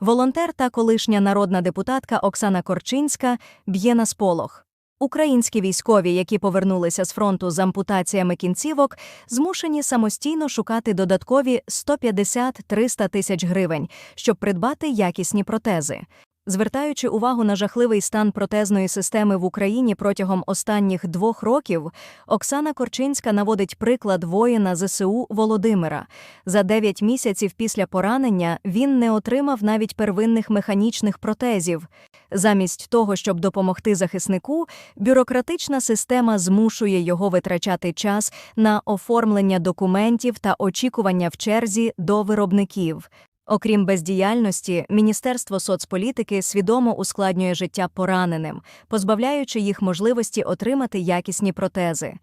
волонтер та колишня народна депутатка Оксана Корчинська б'є на сполох. Українські військові, які повернулися з фронту з ампутаціями кінцівок, змушені самостійно шукати додаткові 150-300 тисяч гривень, щоб придбати якісні протези. Звертаючи увагу на жахливий стан протезної системи в Україні протягом останніх двох років, Оксана Корчинська наводить приклад воїна ЗСУ Володимира. За 9 місяців після поранення він не отримав навіть первинних механічних протезів. Замість того, щоб допомогти захиснику, бюрократична система змушує його витрачати час на оформлення документів та очікування в черзі до виробників. Окрім бездіяльності, Міністерство соцполітики свідомо ускладнює життя пораненим, позбавляючи їх можливості отримати якісні протези.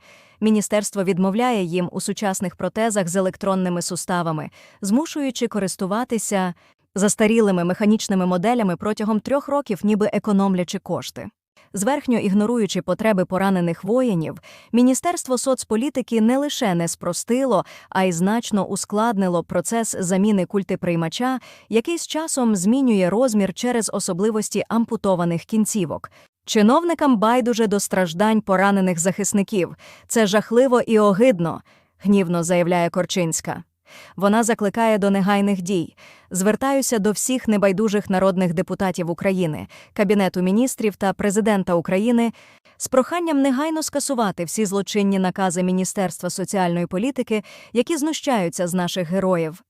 Міністерство відмовляє їм у сучасних протезах з електронними суставами, змушуючи користуватися застарілими механічними моделями протягом трьох років, ніби економлячи кошти. Зверхньо ігноруючи потреби поранених воїнів, Міністерство соцполітики не лише не спростило, а й значно ускладнило процес заміни культиприймача, який з часом змінює розмір через особливості ампутованих кінцівок. Чиновникам байдуже до страждань поранених захисників. Це жахливо і огидно, гнівно заявляє Корчинська. Вона закликає до негайних дій. Звертаюся до всіх небайдужих народних депутатів України, Кабінету міністрів та президента України з проханням негайно скасувати всі злочинні накази Міністерства соціальної політики, які знущаються з наших героїв.